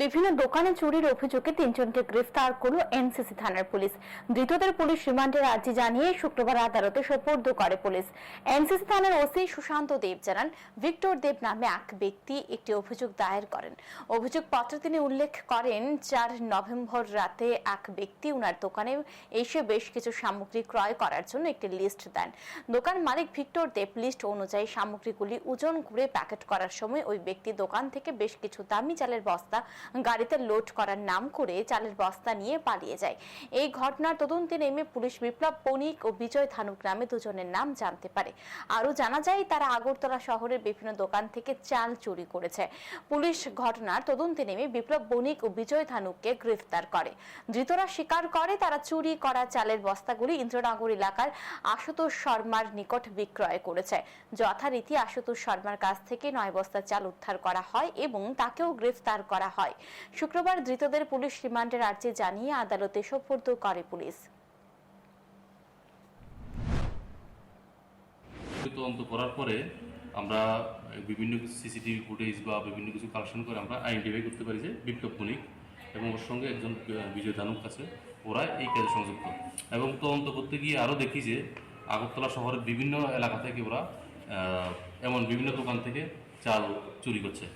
বিভিন্ন দোকানে চুরির অভিযোগে তিনজনকে গ্রেফতার করল এনসিসি থানার পুলিশ। ধৃতদের পুলিশ রিমান্ডের আর্জি জানিয়ে শুক্রবার আদালতে সোপর্দ করে পুলিশ। এনসিসি থানার ওসি সুশান্ত দেব জানান, ভিক্টর দেব নামে এক ব্যক্তি একটি অভিযোগ দায়ের করেন। অভিযোগ পত্রে তিনি উল্লেখ করেন, চার নভেম্বর রাতে এক ব্যক্তি উনার দোকানে এসে বেশ কিছু সামগ্রী ক্রয় করার জন্য একটি লিস্ট দেন। দোকান মালিক ভিক্টর দেব লিস্ট অনুযায়ী সামগ্রীগুলি ওজন করে প্যাকেট করার সময় ওই ব্যক্তি দোকান থেকে বেশ কিছু দামি চালের বস্তা গাড়িতে লোড করার নাম করে চালের বস্তা নিয়ে পালিয়ে যায়। এই ঘটনার তদন্তে নেমে পুলিশ বিপ্লব, বণিক ও বিজয় থানু গ্রামে দুজনের নাম জানতে পারে। আরও জানা যায়, তারা আগরতলা শহরের বিভিন্ন দোকান থেকে চাল চুরি করেছে। পুলিশ ঘটনার তদন্তে নেমে বিপ্লব, বণিক ও বিজয় থানুককে গ্রেফতার করে। ধৃতরা স্বীকার করে, তারা চুরি করা চালের বস্তাগুলি ইন্দ্রনগর এলাকার আশুতোষ শর্মার নিকট বিক্রয় করেছে। যথারীতি আশুতোষ শর্মার কাছ থেকে নয় বস্তা চাল উদ্ধার করা হয় এবং তাকেও গ্রেফতার করা হয়। শুক্রবার ধৃতদের পুলিশ রিমান্ডের আর্জি জানিয়ে আদালতে সোপর্দ করে পুলিশ। তদন্ত করার পরে আমরা বিভিন্ন সিসিটিভি ফুটেজ বা বিভিন্ন কিছু কালেকশন করে আমরা আইডেন্টিফাই করতে পারি যে বিপ্লব এবং ওর সঙ্গে একজন বিজয় দানুক আছে। ওরা এই কাজে সংযুক্ত। এবং তদন্ত করতে গিয়ে আরও দেখি যে আগরতলা শহরের বিভিন্ন এলাকা থেকে ওরা এমন বিভিন্ন দোকান থেকে চাল চুরি করছে।